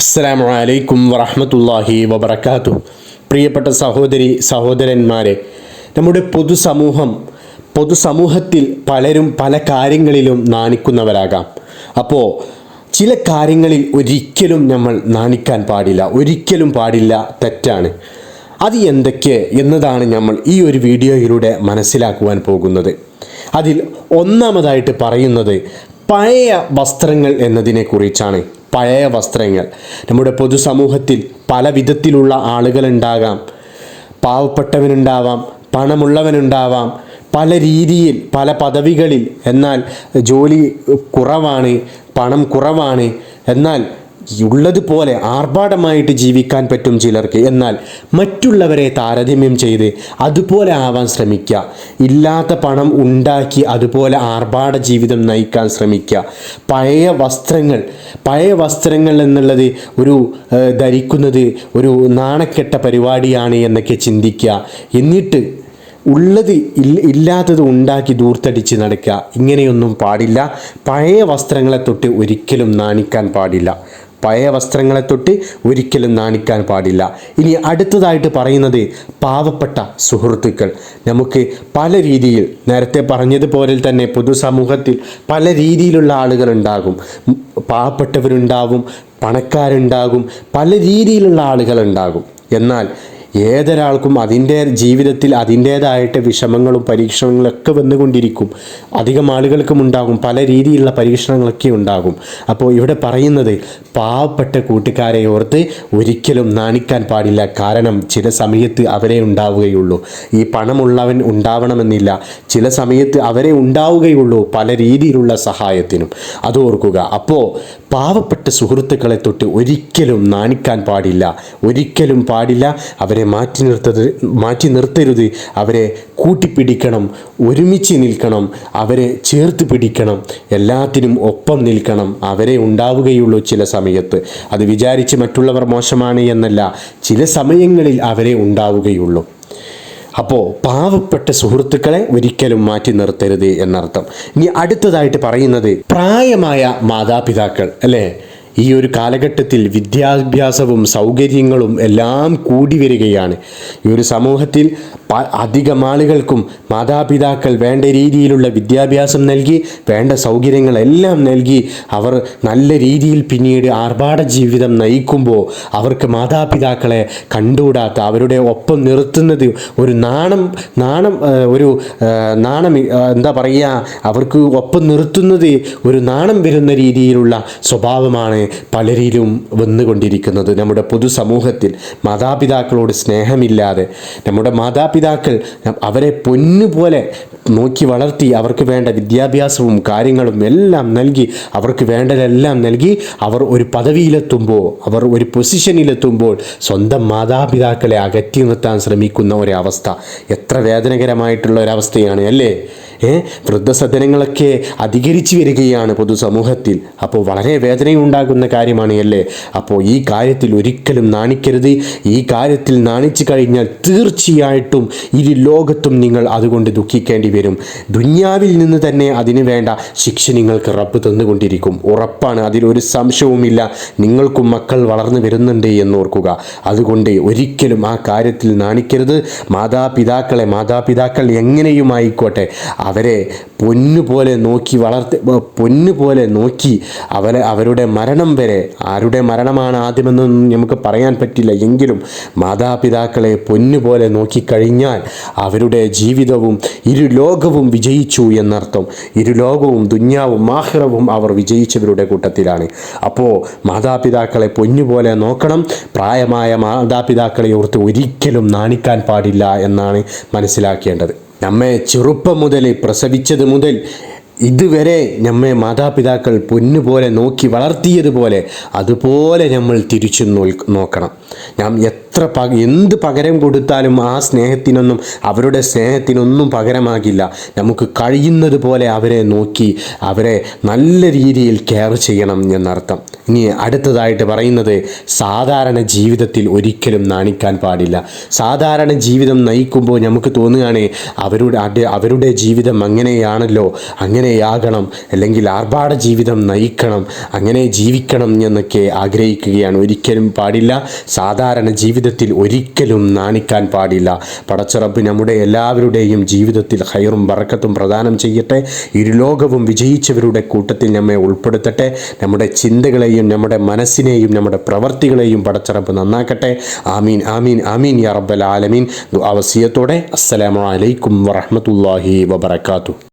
അസ്സലാമു അലൈക്കും വറഹമത്തല്ലാഹി വബർക്കാത്തു പ്രിയപ്പെട്ട സഹോദരി സഹോദരന്മാരെ നമ്മുടെ പൊതുസമൂഹം പൊതുസമൂഹത്തിൽ പലരും പല കാര്യങ്ങളിലും നാണിക്കുന്നവരാകാം. അപ്പോൾ ചില കാര്യങ്ങളിൽ ഒരിക്കലും നമ്മൾ നാണിക്കാൻ പാടില്ല ഒരിക്കലും പാടില്ല തെറ്റാണ്. അത് എന്തൊക്കെ എന്നതാണ് നമ്മൾ ഈ ഒരു വീഡിയോയിലൂടെ മനസ്സിലാക്കുവാൻ പോകുന്നത്. അതിൽ ഒന്നാമതായിട്ട് പറയുന്നത് പഴയ വസ്ത്രങ്ങൾ എന്നതിനെക്കുറിച്ചാണ് പഴയ വസ്ത്രങ്ങൾ. നമ്മുടെ പൊതുസമൂഹത്തിൽ പല വിധത്തിലുള്ള ആളുകളുണ്ടാകാം. പാവപ്പെട്ടവനുണ്ടാവാം പണമുള്ളവനുണ്ടാവാം പല രീതിയിൽ പല പദവികളിൽ. എന്നാൽ ജോലി കുറവാണ് പണം കുറവാണ്. എന്നാൽ ഉള്ളതുപോലെ ആർഭാടമായിട്ട് ജീവിക്കാൻ പറ്റും ചിലർക്ക്. എന്നാൽ മറ്റുള്ളവരെ താരതമ്യം ചെയ്ത് അതുപോലെ ആവാൻ ശ്രമിക്കുക. ഇല്ലാത്ത പണം ഉണ്ടാക്കി അതുപോലെ ആർഭാട ജീവിതം നയിക്കാൻ ശ്രമിക്കുക. പഴയ വസ്ത്രങ്ങൾ പഴയ വസ്ത്രങ്ങൾ എന്നുള്ളത് ഒരു ധരിക്കുന്നത് ഒരു നാണക്കെട്ട പരിപാടിയാണ് എന്നൊക്കെ ചിന്തിക്കുക. എന്നിട്ട് ഉള്ളത് ഇല്ല ഇല്ലാത്തത് ഉണ്ടാക്കി ദൂർത്തടിച്ച് നടക്കുക. ഇങ്ങനെയൊന്നും പാടില്ല. പഴയ വസ്ത്രങ്ങളെ തൊട്ട് ഒരിക്കലും നാണിക്കാൻ പാടില്ല. പഴയ വസ്ത്രങ്ങളെ തൊട്ട് ഒരിക്കലും നാണിക്കാൻ പാടില്ല. ഇനി അടുത്തതായിട്ട് പറയുന്നത് പാവപ്പെട്ട സുഹൃത്തുക്കൾ. നമുക്ക് പല രീതിയിൽ നേരത്തെ പറഞ്ഞതുപോലെ തന്നെ പൊതുസമൂഹത്തിൽ പല രീതിയിലുള്ള ആളുകൾ ഉണ്ടാകും. പാവപ്പെട്ടവരുണ്ടാവും പണക്കാരുണ്ടാകും പല രീതിയിലുള്ള ആളുകളുണ്ടാകും എന്നാൽ ഏതൊരാൾക്കും അതിന്റെ ജീവിതത്തിൽ അതിന്റേതായിട്ട് വിഷമങ്ങളും പരീക്ഷണങ്ങളൊക്കെ വന്നുകൊണ്ടിരിക്കും. അധികം ആളുകൾക്കും ഉണ്ടാകും പല രീതിയിലുള്ള പരീക്ഷണങ്ങളൊക്കെ ഉണ്ടാകും. അപ്പോൾ ഇവിടെ പറയുന്നത് പാവപ്പെട്ട കൂട്ടുകാരെ ഓർത്ത് ഒരിക്കലും നാണിക്കാൻ പാടില്ല. കാരണം ചില സമയത്ത് അവരെ ഉണ്ടാവുകയുള്ളൂ. ഈ പണമുള്ളവൻ ഉണ്ടാവണമെന്നില്ല. ചില സമയത്ത് അവരെ ഉണ്ടാവുകയുള്ളൂ പല രീതിയിലുള്ള സഹായത്തിനും. അത് ഓർക്കുക. അപ്പോൾ പാവപ്പെട്ട സുഹൃത്തുക്കളെ തൊട്ട് ഒരിക്കലും നാണിക്കാൻ പാടില്ല. ഒരിക്കലും പാടില്ല. അവരെ മാറ്റി നിർത്തത് മാറ്റി നിർത്തരുത്. അവരെ കൂട്ടിപ്പിടിക്കണം. ഒരുമിച്ച് നിൽക്കണം. അവരെ ചേർത്ത് പിടിക്കണം. എല്ലാത്തിനും ഒപ്പം നിൽക്കണം. അവരെ ഉണ്ടാവുകയുള്ളൂ ചില സമയത്ത്. അത് വിചാരിച്ച് മറ്റുള്ളവർ മോശമാണ് എന്നല്ല ചില സമയങ്ങളിൽ അവരെ ഉണ്ടാവുകയുള്ളൂ. അപ്പോൾ പാവപ്പെട്ട സുഹൃത്തുക്കളെ ഒരിക്കലും മാറ്റി നിർത്തരുത് എന്നർത്ഥം. ഇനി അടുത്തതായിട്ട് പറയുന്നത് പ്രായമായ മാതാപിതാക്കൾ അല്ലേ? ഈ ഒരു കാലഘട്ടത്തിൽ വിദ്യാഭ്യാസവും സൗകര്യങ്ങളും എല്ലാം കൂടി വരികയാണ്. ഈ ഒരു സമൂഹത്തിൽ അധികം ആളുകൾക്കും മാതാപിതാക്കൾ വേണ്ട രീതിയിലുള്ള വിദ്യാഭ്യാസം നൽകി വേണ്ട സൗകര്യങ്ങളെല്ലാം നൽകി അവർ നല്ല രീതിയിൽ പിന്നീട് ആർഭാട ജീവിതം നയിക്കുമ്പോൾ അവർക്ക് മാതാപിതാക്കളെ കണ്ടുകൂടാത്ത അവരുടെ ഒപ്പം നിർത്തുന്നത് ഒരു നാണം നാണം ഒരു നാണം എന്താ പറയുക അവർക്ക് ഒപ്പം നിർത്തുന്നത് ഒരു നാണം വരുന്ന രീതിയിലുള്ള സ്വഭാവമാണ് പലരിലും വന്നുകൊണ്ടിരിക്കുന്നത്. നമ്മുടെ പൊതുസമൂഹത്തിൽ മാതാപിതാക്കളോട് സ്നേഹമില്ലാതെ നമ്മുടെ മാതാപിതാക്കൾ അവരെ പൊന്നുപോലെ നോക്കി വളർത്തി അവർക്ക് വേണ്ട വിദ്യാഭ്യാസവും കാര്യങ്ങളും എല്ലാം നൽകി അവർക്ക് വേണ്ടതെല്ലാം നൽകി അവർ ഒരു പദവിയിലെത്തുമ്പോൾ അവർ ഒരു പൊസിഷനിലെത്തുമ്പോൾ സ്വന്തം മാതാപിതാക്കളെ അകറ്റി നിർത്താൻ ശ്രമിക്കുന്ന ഒരവസ്ഥ. എത്ര വേദനകരമായിട്ടുള്ള ഒരവസ്ഥയാണ് അല്ലേ? വൃദ്ധസദനങ്ങളൊക്കെ അധികരിച്ചു വരികയാണ് പൊതുസമൂഹത്തിൽ. അപ്പോൾ വളരെ വേദനയുണ്ടാകുന്ന കാര്യമാണ് അല്ലേ അപ്പോൾ ഈ കാര്യത്തിൽ ഒരിക്കലും നാണിക്കരുത്. ഈ കാര്യത്തിൽ നാണിച്ചു കഴിഞ്ഞാൽ തീർച്ചയായിട്ടും ഇരു ലോകത്തും നിങ്ങൾ അതുകൊണ്ട് ദുഃഖിക്കേണ്ടി വരും. ദുന്യാവിൽ നിന്ന് തന്നെ അതിന് വേണ്ട ശിക്ഷ നിങ്ങൾക്ക് റബ്ബ് തന്നുകൊണ്ടിരിക്കും. ഉറപ്പാണ് അതിലൊരു സംശയവുമില്ല. നിങ്ങൾക്കും മക്കൾ വളർന്നു വരുന്നുണ്ട് എന്നോർക്കുക. അതുകൊണ്ട് ഒരിക്കലും ആ കാര്യത്തിൽ നാണിക്കരുത്. മാതാപിതാക്കളെ മാതാപിതാക്കൾ എങ്ങനെയുമായിക്കോട്ടെ അവരെ പൊന്നുപോലെ നോക്കി വളർത്തി പൊന്നുപോലെ നോക്കി അവരെ അവരുടെ മരണം വരെ ആരുടെ മരണമാണ് ആദ്യമെന്ന് നമുക്ക് പറയാൻ പറ്റില്ല. എങ്കിലും മാതാപിതാക്കളെ പൊന്നുപോലെ നോക്കിക്കഴിഞ്ഞാൽ അവരുടെ ജീവിതവും ഇരു ലോകവും വിജയിച്ചു എന്നർത്ഥം. ഇരു ലോകവും ദുന്യാവും മാഹിറവും അവർ വിജയിച്ചവരുടെ കൂട്ടത്തിലാണ്. അപ്പോൾ മാതാപിതാക്കളെ പൊന്നുപോലെ നോക്കണം. പ്രായമായ മാതാപിതാക്കളെ ഓർത്ത് ഒരിക്കലും നാണിക്കാൻ പാടില്ല എന്നാണ് മനസ്സിലാക്കേണ്ടത്. നമ്മെ ചെറുപ്പം മുതൽ പ്രസവിച്ചത് മുതൽ ഇതുവരെ നമ്മെ മാതാപിതാക്കൾ പൊന്നുപോലെ നോക്കി വളർത്തിയതുപോലെ അതുപോലെ നമ്മൾ തിരിച്ചു നോക്കണം. നാം എത്ര പക എന്ത് പകരം കൊടുത്താലും ആ സ്നേഹത്തിനൊന്നും അവരുടെ സ്നേഹത്തിനൊന്നും പകരമാകില്ല. നമുക്ക് കഴിയുന്നത് പോലെ അവരെ നോക്കി അവരെ നല്ല രീതിയിൽ കെയർ ചെയ്യണം എന്നർത്ഥം. ഇനി അടുത്തതായിട്ട് പറയുന്നത് സാധാരണ ജീവിതത്തിൽ ഒരിക്കലും നാണിക്കാൻ പാടില്ല. സാധാരണ ജീവിതം നയിക്കുമ്പോൾ നമുക്ക് തോന്നുകയാണ് അവരുടെ അവരുടെ ജീവിതം അങ്ങനെയാണല്ലോ അങ്ങനെയാകണം. അല്ലെങ്കിൽ ആർഭാട ജീവിതം നയിക്കണം അങ്ങനെ ജീവിക്കണം എന്നൊക്കെ ആഗ്രഹിക്കുകയാണ്. ഒരിക്കലും പാടില്ല. സാധാരണ ജീവിതത്തിൽ ഒരിക്കലും നാണിക്കാൻ പാടില്ല. പടച്ചറബ് നമ്മുടെ എല്ലാവരുടെയും ജീവിതത്തിൽ ഹൈറും വറക്കത്തും പ്രദാനം ചെയ്യട്ടെ. ഇരുലോകവും വിജയിച്ചവരുടെ കൂട്ടത്തിൽ നമ്മെ ഉൾപ്പെടുത്തട്ടെ. നമ്മുടെ ചിന്തകളെയും നമ്മുടെ മനസ്സിനെയും നമ്മുടെ പ്രവർത്തികളെയും പടച്ചറബ് നന്നാക്കട്ടെ. ആമീൻ ആമീൻ ആമീൻ യാ ആലമീൻ. അവസിയത്തോടെ അസ്സലാമലൈക്കും വറഹമത്തല്ലാഹി വബർക്കാത്തു